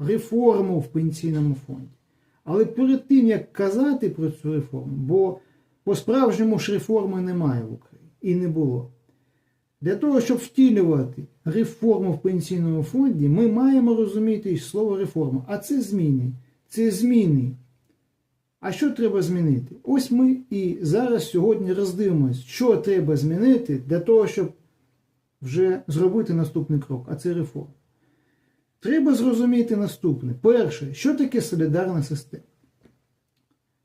реформу в пенсійному фонді. Але перед тим, як казати про цю реформу, бо по-справжньому ж реформи немає в Україні і не було. Для того, щоб втілювати реформу в пенсійному фонді, ми маємо розуміти слово реформа. А це зміни. Це зміни. А що треба змінити? Ось ми і зараз сьогодні роздивимось, що треба змінити для того, щоб вже зробити наступний крок, а це реформа. Треба зрозуміти наступне. Перше, що таке солідарна система?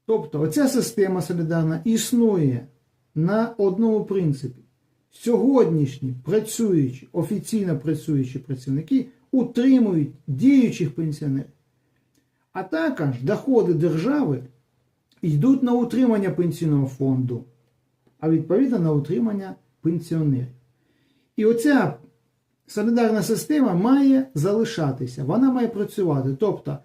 Тобто, оця система солідарна існує на одному принципі. Сьогоднішні працюючі, офіційно працюючі працівники утримують діючих пенсіонерів. А також доходи держави йдуть на утримання пенсійного фонду, а відповідно на утримання пенсіонерів. І оця солідарна система має залишатися, вона має працювати. Тобто,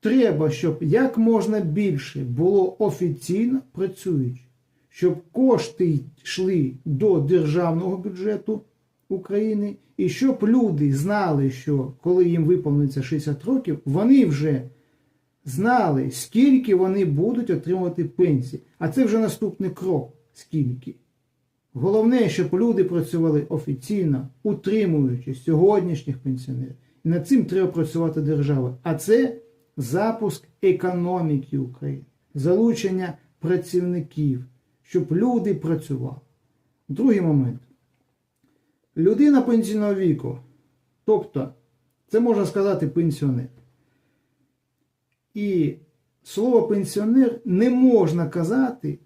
треба, щоб як можна більше було офіційно працюючих, щоб кошти йшли до державного бюджету України, і щоб люди знали, що коли їм виповниться 60 років, вони вже знали, скільки вони будуть отримувати пенсії. А це вже наступний крок. Скільки. Головне, щоб люди працювали офіційно, утримуючи сьогоднішніх пенсіонерів. І над цим треба працювати держава. А це запуск економіки України, залучення працівників, щоб люди працювали. Другий момент. Людина пенсійного віку, тобто, це можна сказати пенсіонер. І слово пенсіонер не можна казати,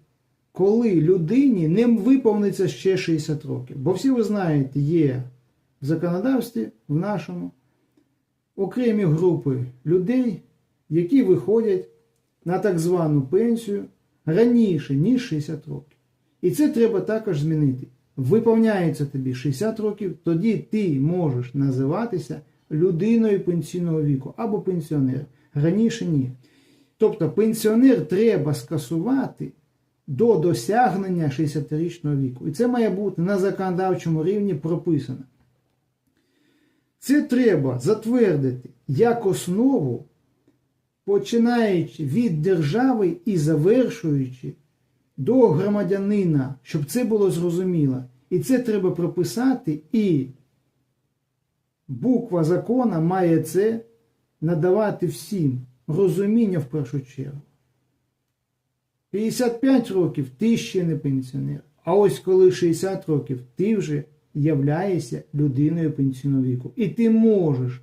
коли людині не виповниться ще 60 років. Бо всі ви знаєте, є в законодавстві в нашому окремі групи людей, які виходять на так звану пенсію раніше, ніж 60 років. І це треба також змінити. Виповняється тобі 60 років, тоді ти можеш називатися людиною пенсійного віку або пенсіонером. Раніше ні. Тобто пенсіонер треба скасувати до досягнення 60-річного віку. І це має бути на законодавчому рівні прописано. Це треба затвердити як основу, починаючи від держави і завершуючи до громадянина, щоб це було зрозуміло. І це треба прописати, і буква закона має це надавати всім розуміння в першу чергу. 55 років ти ще не пенсіонер. А ось коли 60 років ти вже являєшся людиною пенсійного віку. І ти можеш